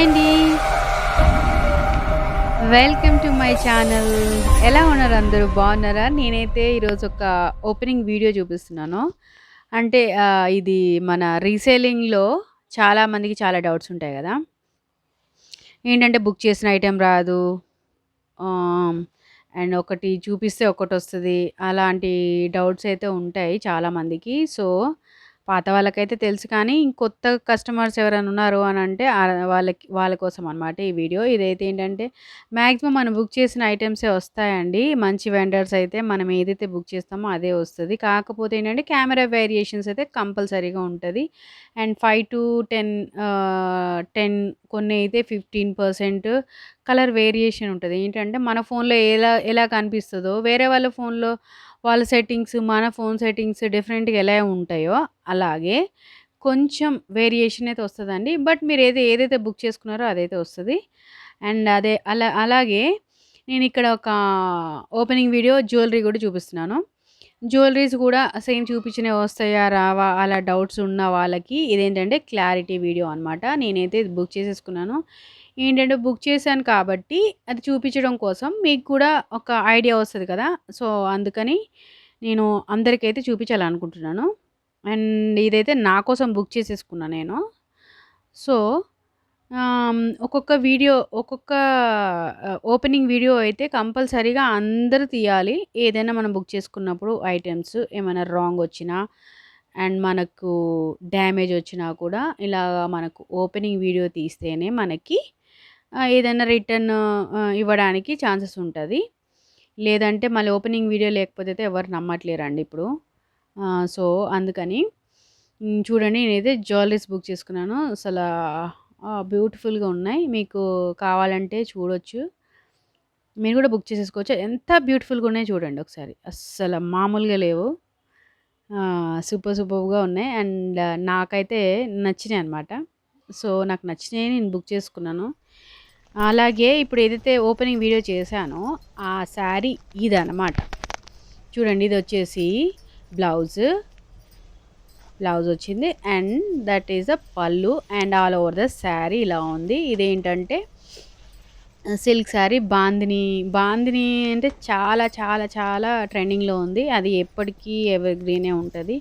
Hi అండి. Welcome to my channel ఎలా ఉన్నారు అందరూ? బాగున్నారా? నేనైతే ఈరోజు ఒక ఓపెనింగ్ వీడియో చూపిస్తున్నాను. అంటే ఇది మన రీసేలింగ్లో చాలామందికి చాలా డౌట్స్ ఉంటాయి కదా. ఏంటంటే బుక్ చేసిన ఐటెం రాదు. అండ్ ఒకటి చూపిస్తే ఒకటి వస్తుంది. అలాంటి డౌట్స్ అయితే ఉంటాయి చాలామందికి సో పాత వాళ్ళకైతే తెలుసు కానీ కొత్త కస్టమర్స్ ఎవరైనా ఉన్నారు అని అంటే వాళ్ళకి వాళ్ళ కోసం అనమాట ఈ వీడియో. ఇదైతే ఏంటంటే మ్యాక్సిమం మనం బుక్ చేసిన ఐటమ్సే వస్తాయండి. మంచి వెండర్స్ అయితే మనం ఏదైతే బుక్ చేస్తామో అదే వస్తుంది. కాకపోతే ఏంటంటే కెమెరా వేరియేషన్స్ అయితే కంపల్సరీగా ఉంటుంది. And five to ten ten కొన్ని అయితే ఫిఫ్టీన్ పర్సెంట్ కలర్ వేరియేషన్ ఉంటుంది. ఏంటంటే మన ఫోన్లో ఎలా ఎలా కనిపిస్తుందో వేరే వాళ్ళ ఫోన్లో వాళ్ళ సెట్టింగ్స్ మన ఫోన్ సెట్టింగ్స్ డిఫరెంట్గా ఎలా ఉంటాయో అలాగే కొంచెం వేరియేషన్ అయితే వస్తుందండి. బట్ మీరు ఏది ఏదైతే బుక్ చేసుకున్నారో అదైతే వస్తుంది. అండ్ అదే అలా అలాగే నేను ఇక్కడ ఒక ఓపెనింగ్ వీడియో జ్యువెలరీ కూడా చూపిస్తున్నాను. జ్యువెలరీస్ కూడా సేమ్ చూపించినవి వస్తాయా రావా అలా డౌట్స్ ఉన్న వాళ్ళకి ఇదేంటంటే క్లారిటీ వీడియో అనమాట నేనైతే బుక్ చేసేసుకున్నాను. ఏంటంటే బుక్ చేశాను కాబట్టి అది చూపించడం కోసం మీకు కూడా ఒక ఐడియా వస్తుంది కదా. సో అందుకని నేను అందరికైతే చూపించాలనుకుంటున్నాను. అండ్ ఇదైతే నా కోసం బుక్ చేసేసుకున్నాను నేను. సో ఒక్కొక్క వీడియో ఒక్కొక్క ఓపెనింగ్ వీడియో అయితే కంపల్సరీగా అందరూ తీయాలి. ఏదైనా మనం బుక్ చేసుకున్నప్పుడు ఐటమ్స్ ఏమైనా రాంగ్ వచ్చినా అండ్ మనకు డ్యామేజ్ వచ్చినా కూడా ఇలా మనకు ఓపెనింగ్ వీడియో తీస్తేనే మనకి ఏదైనా రిటర్న్ ఇవ్వడానికి ఛాన్సెస్ ఉంటుంది. లేదంటే మళ్ళీ ఓపెనింగ్ వీడియో లేకపోతే అయితే ఎవరు నమ్మట్లేరండి ఇప్పుడు. సో అందుకని చూడండి నేనైతే జ్యువెలరీస్ బుక్ చేసుకున్నాను. అసలు బ్యూటిఫుల్గా ఉన్నాయి. మీకు కావాలంటే చూడొచ్చు. మీరు కూడా బుక్ చేసేసుకోవచ్చు. ఎంత బ్యూటిఫుల్గా ఉన్నాయి చూడండి ఒకసారి. అస్సలు మామూలుగా లేవు. సూపర్ సూపర్గా ఉన్నాయి. అండ్ నాకైతే నచ్చినాయి అనమాట సో నాకు నచ్చినాయి నేను బుక్ చేసుకున్నాను. అలాగే ఇప్పుడు ఏదైతే ఓపెనింగ్ వీడియో చేశానో ఆ శారీ ఇది అనమాట చూడండి ఇది వచ్చేసి బ్లౌజ్. బ్లౌజ్ వచ్చింది. And that is the pallu and all over the sari ఇలా ఉంది. ఇదేంటంటే సిల్క్ శారీ. బాందిని బాందిని అంటే చాలా చాలా చాలా ట్రెండింగ్లో ఉంది. అది ఎప్పటికీ ఎవర్ గ్రీనే ఉంటుంది.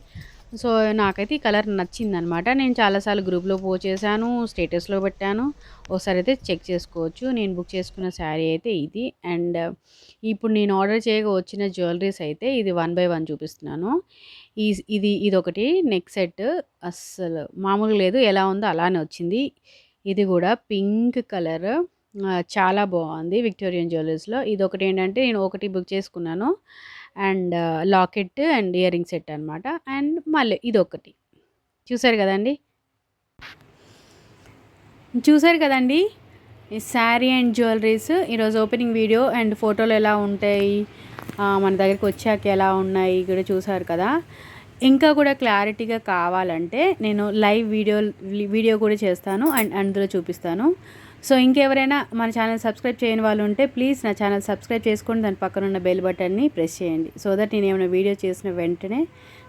సో నాకైతే ఈ కలర్ నచ్చిందనమాట. నేను చాలాసార్లు గ్రూప్లో పో చేశాను స్టేటస్లో పెట్టాను. ఒకసారి అయితే చెక్ చేసుకోవచ్చు. నేను బుక్ చేసుకున్న శారీ అయితే ఇది. అండ్ ఇప్పుడు నేను ఆర్డర్ చేయగా వచ్చిన జ్యువెలరీస్ అయితే ఇది వన్ బై వన్ చూపిస్తున్నాను. ఈ ఇది ఇది ఒకటి నెక్ సెట్. అస్సలు మామూలుగా లేదు. ఎలా ఉందో అలానే వచ్చింది. ఇది కూడా పింక్ కలర్. చాలా బాగుంది విక్టోరియన్ జ్యువెలర్స్లో. ఇది ఒకటి ఏంటంటే నేను ఒకటి బుక్ చేసుకున్నాను. And locket and earring set అనమాట అండ్ మళ్ళీ ఇది ఒకటి చూసారు కదండి? చూసారు కదండి? ఈ శారీ అండ్ జ్యువెలరీస్. ఈరోజు ఓపెనింగ్ వీడియో అండ్ ఫోటోలు ఎలా ఉంటాయి? మన దగ్గరికి వచ్చాక ఎలా ఉన్నాయి కూడా చూసారు కదా. ఇంకా కూడా క్లారిటీగా కావాలంటే నేను లైవ్ వీడియో వీడియో కూడా చేస్తాను అండ్ అందులో చూపిస్తాను. సో ఇంకెవరైనా మన ఛానల్ సబ్స్క్రైబ్ చేయని వాళ్ళు ఉంటే ప్లీజ్ నా ఛానల్ సబ్స్క్రైబ్ చేసుకొని దాని పక్కన ఉన్న బెల్ బటన్ని ప్రెస్ చేయండి. సో దట్ నేను ఏమైనా వీడియో చేసిన వెంటనే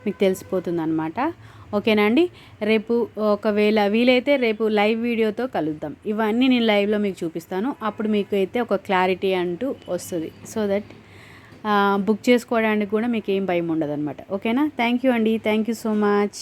మీకు తెలిసిపోతుంది అనమాట ఓకేనా అండి? రేపు ఒకవేళ వీలైతే రేపు లైవ్ వీడియోతో కలుద్దాం. ఇవన్నీ నేను లైవ్లో మీకు చూపిస్తాను. అప్పుడు మీకు అయితే ఒక క్లారిటీ అంటూ వస్తుంది. సో దట్ బుక్ చేసుకోవడానికి కూడా మీకు ఏం భయం ఉండదు అనమాట ఓకేనా? థ్యాంక్ యూ అండి. Thank you so much